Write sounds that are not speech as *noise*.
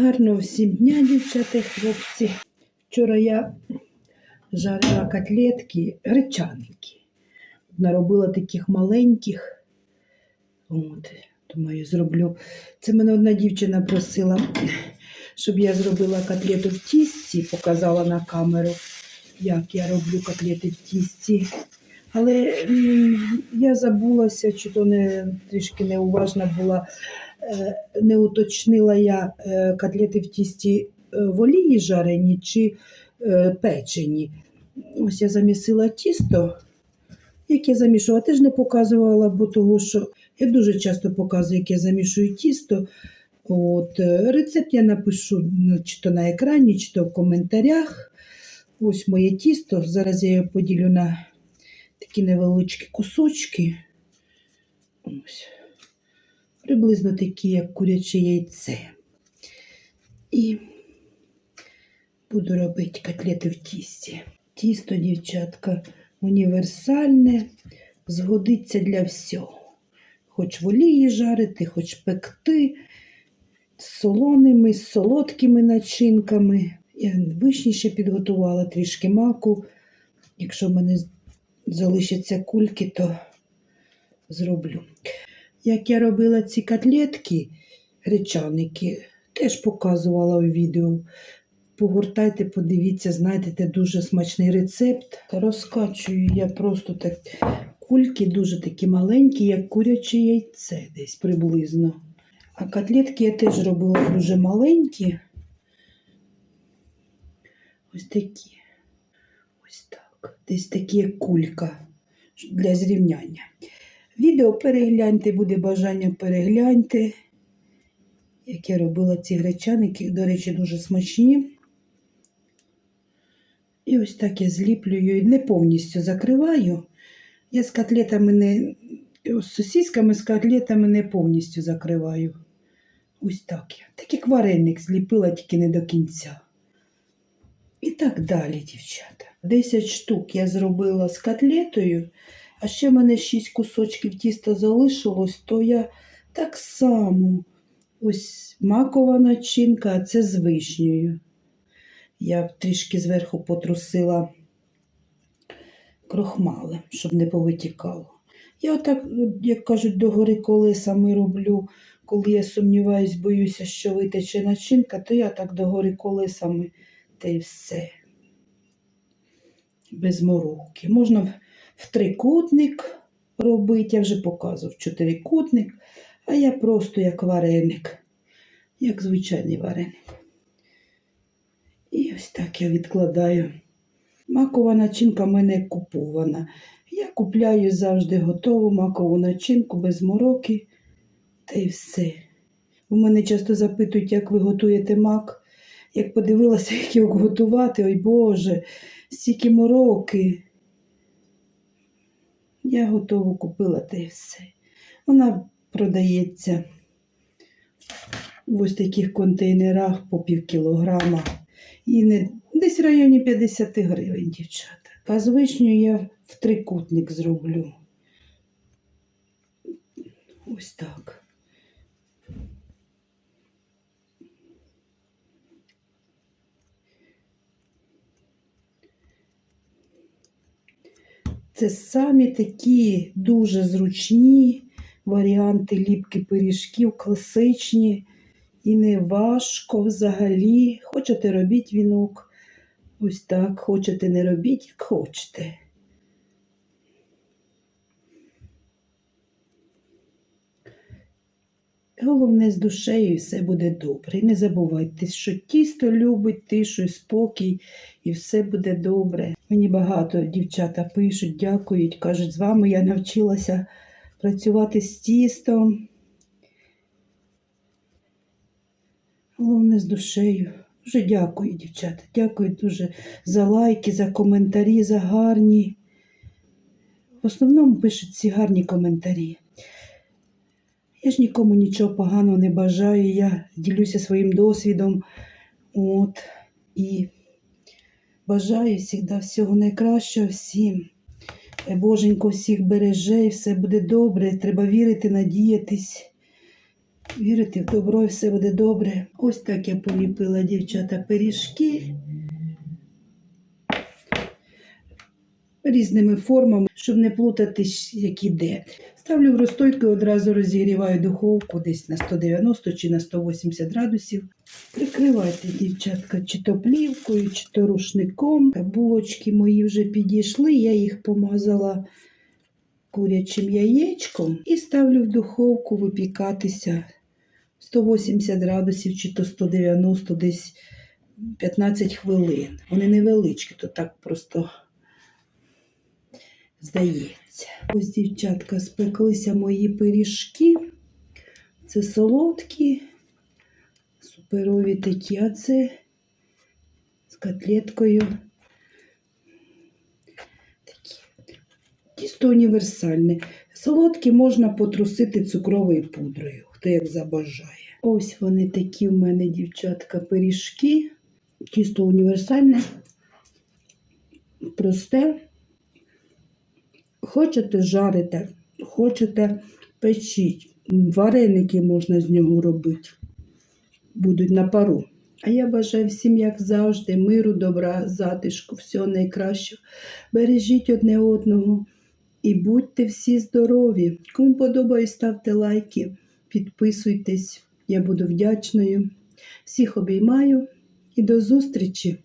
Гарного всім дня, дівчата і хлопці. Вчора я жарила котлетки гречаники. Наробила таких маленьких. От, думаю, зроблю. Це мене одна дівчина просила, щоб я зробила котлету в тісті, показала на камеру, як я роблю котлети в тісті. Але я забулася, чи то не трішки неуважна була, не уточнила я е, котлети в тісті е, в олії жарені чи е, печені. Ось я замісила тісто, як я замішувала, теж не показувала, бо того, що я дуже часто показую, як я замішую тісто. От, е, рецепт я напишу ну, чи то на екрані, чи то в коментарях. Ось моє тісто. Зараз я його поділю на такі невеличкі кусочки. Ось. Приблизно такі, як куряче яйце. І буду робити котлети в тісті. Тісто, дівчатка, універсальне, згодиться для всього. Хоч в олії жарити, хоч пекти з солоними, з солодкими начинками. Я вишні ще підготувала трішки маку. Якщо в мене залишаться кульки, то зроблю. Як я робила ці котлетки, гречаники, теж показувала у відео. Погортайте, подивіться, знайдете дуже смачний рецепт. Розкачую я просто так кульки, дуже такі маленькі, як куряче яйце, десь приблизно. А котлетки я теж робила дуже маленькі. Ось такі. Ось так. Десь такі як кулька для зрівняння. Відео перегляньте, буде бажання перегляньте. Як я робила ці гречаники, до речі, дуже смачні. І ось так я зліплюю і не повністю закриваю. Я з котлетами не з сосісками, з котлетами не повністю закриваю. Ось так я. Так як вареник зліпила тільки не до кінця. І так далі, дівчата. 10 штук я зробила з котлетою, а ще в мене 6 кусочків тіста залишилось, то я так само ось макова начинка, а це з вишнею. Я трішки зверху потрусила крохмалем, щоб не повитікало. Я отак, як кажуть, догори колесами роблю, коли я сумніваюсь, боюся, що витече начинка, то я так догори колесами та й все. Без мороки. Можна в, трикутник робити, я вже показував чотирикутник, а я просто як вареник, як звичайний вареник. І ось так я відкладаю. Макова начинка в мене купована. Я купляю завжди готову макову начинку без мороки та й все. У мене часто запитують, як ви готуєте мак. Як подивилася, *laughs* як його готувати, ой Боже, стільки мороки. Я готову купила та й все. Вона продається в ось таких контейнерах по пів кілограма. І не, десь в районі 50 гривень, дівчата. А з вишнею я в трикутник зроблю. Ось так. Це самі такі дуже зручні варіанти ліпки пиріжків, класичні і не важко взагалі. Хочете робіть вінок. Ось так, хочете не робіть, як хочете. Головне з душею все буде добре. І не забувайте, що тісто любить тишу і спокій, і все буде добре. Мені багато дівчата пишуть, дякують, кажуть, з вами я навчилася працювати з тістом. Головне з душею. Дуже дякую, дівчата. Дякую дуже за лайки, за коментарі, за гарні. В основному пишуть ці гарні коментарі. Я ж нікому нічого поганого не бажаю. Я ділюся своїм досвідом. От, і бажаю завжди всього найкращого всім. Боженько всіх береже і все буде добре. Треба вірити, надіятись. Вірити в добро і все буде добре. Ось так я поліпила дівчата пиріжки різними формами, щоб не плутатись, як іде. Ставлю в розстойку і одразу розігріваю духовку десь на 190 чи на 180 градусів. Прикривайте, дівчатка, чи то плівкою, чи то рушником. Булочки мої вже підійшли, я їх помазала курячим яєчком і ставлю в духовку випікатися 180 градусів чи то 190 десь 15 хвилин. Вони невеличкі, то так просто здається. Ось, дівчатка, спеклися мої пиріжки. Це солодкі, суперові такі, а це з котлеткою. Такі. Тісто універсальне. Солодкі можна потрусити цукровою пудрою, хто як забажає. Ось вони такі в мене, дівчатка, пиріжки. Тісто універсальне, просте. Хочете жарите, хочете печіть. Вареники можна з нього робити. Будуть на пару. А я бажаю всім, як завжди, миру, добра, затишку, всього найкращого. Бережіть одне одного і будьте всі здорові. Кому подобається, ставте лайки, підписуйтесь. Я буду вдячною. Всіх обіймаю і до зустрічі!